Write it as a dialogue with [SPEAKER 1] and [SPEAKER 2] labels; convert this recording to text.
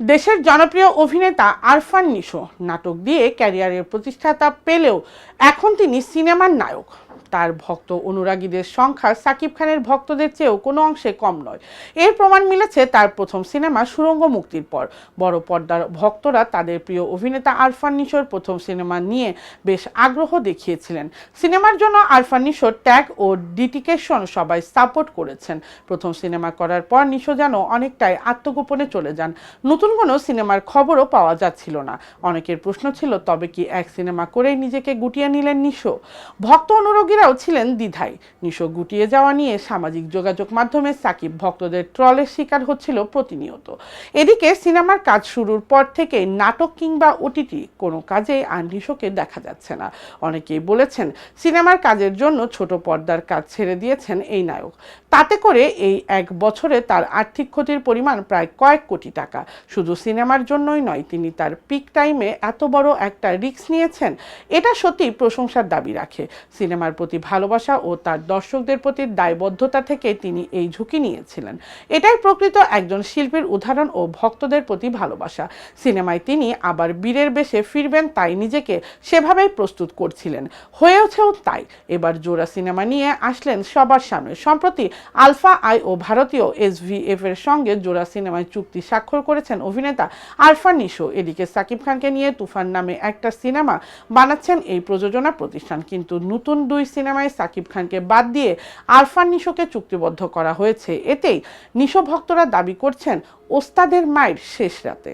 [SPEAKER 1] দেশের জনপ্রিয় অভিনেতা আরফান নিশো নাটক দিয়ে ক্যারিয়ারের প্রতিষ্ঠাতা পেলেও এখন তিনি সিনেমার নায়ক। তার ভক্ত অনুরাগীদের সংখ্যা সাকিব খানের ভক্তদের চেয়েও কোনো অংশে কম নয়। এর প্রমাণ মিলেছে তার প্রথম সিনেমা সুরঙ্গ মুক্তির পর। বড় পর্দার ভক্তরা তাদের প্রিয় অভিনেতা আরফান নিশোর প্রথম সিনেমা নিয়ে বেশ আগ্রহ দেখিয়েছিলেন। সিনেমার জন্য আরফান নিশোর ট্যাগ ও ডিটিকেশন সবাই সাপোর্ট করেছেন। প্রথম সিনেমা করার পর নিশো যেন অনেকটাই আত্মগোপনে চলে যান। নতুন কোনো সিনেমার খবরও পাওয়া যাচ্ছিল না। অনেকের প্রশ্ন ছিল, তবে কি এক সিনেমা করেই নিজেকে গুটিয়ে নিলেন নিশো? ভক্ত অনুরাগীরাও ছিলেন দ্বিধায়। নিশো গুটিয়ে যাওয়া নিয়ে সামাজিক যোগাযোগ মাধ্যমে সাকিব ভক্তদের ট্রলের শিকার হচ্ছিল প্রতিনিয়ত। এদিকে সিনেমার কাজ শুরুর পর থেকে নাটক কিংবা ওটিটি কোনো কাজে আর নিশোকে দেখা যাচ্ছে না। অনেকেই বলেছেন, সিনেমার কাজের জন্য ছোট পর্দার কাজ ছেড়ে দিয়েছেন এই নায়ক। তাতে করে এই এক বছরে তার আর্থিক ক্ষতির পরিমাণ প্রায় কয়েক কোটি টাকা। শুধু সিনেমার জন্যই নয়, তিনি তার পিক টাইমে এত বড় একটা রিস্ক নিয়েছেন, এটা সত্যি প্রশংসার দাবি রাখে। সিনেমার প্রতি ভালোবাসা ও তার দর্শকদের প্রতি দায়বদ্ধতা থেকে তিনি এই ঝুঁকি নিয়েছিলেন। এটাই প্রকৃত একজন শিল্পীর উদাহরণ ও ভক্তদের প্রতি ভালোবাসা। সিনেমায় তিনি আবার বীরের বেশে ফিরবেন, তাই নিজেকে সেভাবেই প্রস্তুত করছিলেন। হয়েওছেও তাই। এবার জোড়া সিনেমা নিয়ে আসলেন সবার সামনে। সম্প্রতি আলফা আই ও ভারতীয় এসভিএফ এর সঙ্গে জোড়া সিনেমায় চুক্তি স্বাক্ষর করেছেন অভিনেতা আরফান নিশো। এদিকে সাকিব খানকে নিয়ে তুফান নামে একটা সিনেমা বানাচ্ছেন এই প্রযোজনা প্রতিষ্ঠান। কিন্তু নতুন দুই সিনেমায় সাকিব খানকে বাদ দিয়ে আরফান নিশোকে চুক্তিবদ্ধ করা হয়েছে। এতেই নিশো ভক্তরা দাবি করছেন, ওস্তাদের মায়ের শেষ রাতে।